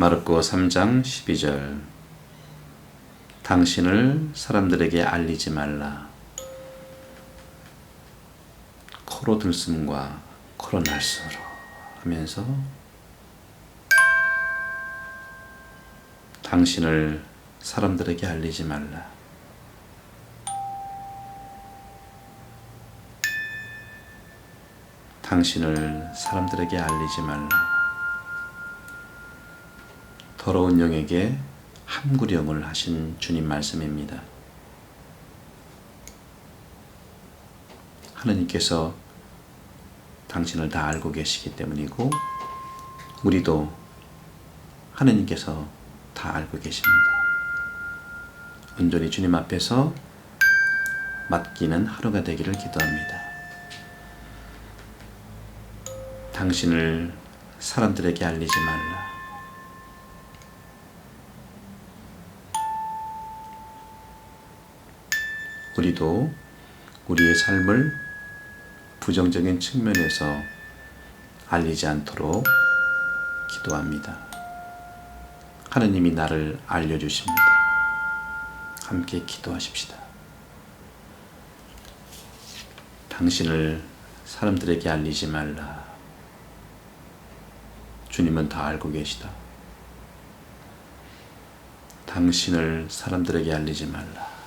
마르코 3장 12절 당신을 사람들에게 알리지 말라. 코로 들숨과 코로 날서로 하면서 당신을 사람들에게 알리지 말라. 당신을 사람들에게 알리지 말라. 더러운 영에게 함구령을 하신 주님 말씀입니다. 하나님께서 당신을 다 알고 계시기 때문이고, 우리도 하나님께서 다 알고 계십니다. 온전히 주님 앞에서 맡기는 하루가 되기를 기도합니다. 당신을 사람들에게 알리지 말라. 우리도 우리의 삶을 부정적인 측면에서 알리지 않도록 기도합니다. 하나님이 나를 알려주십니다. 함께 기도하십시다. 당신을 사람들에게 알리지 말라. 주님은 다 알고 계시다. 당신을 사람들에게 알리지 말라.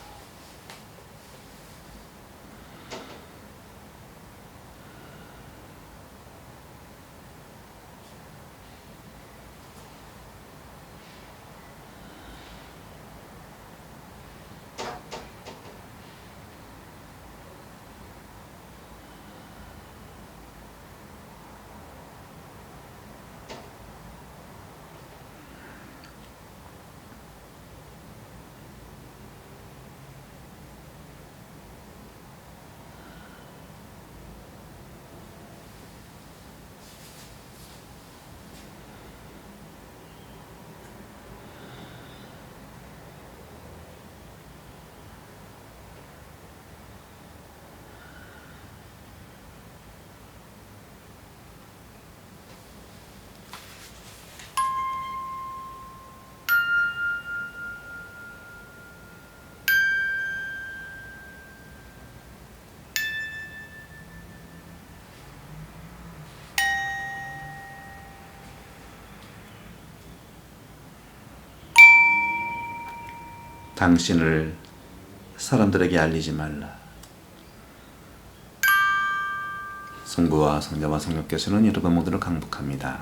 당신을 사람들에게 알리지 말라. 성부와 성자와 성령께서는 여러분 모두를 강복합니다.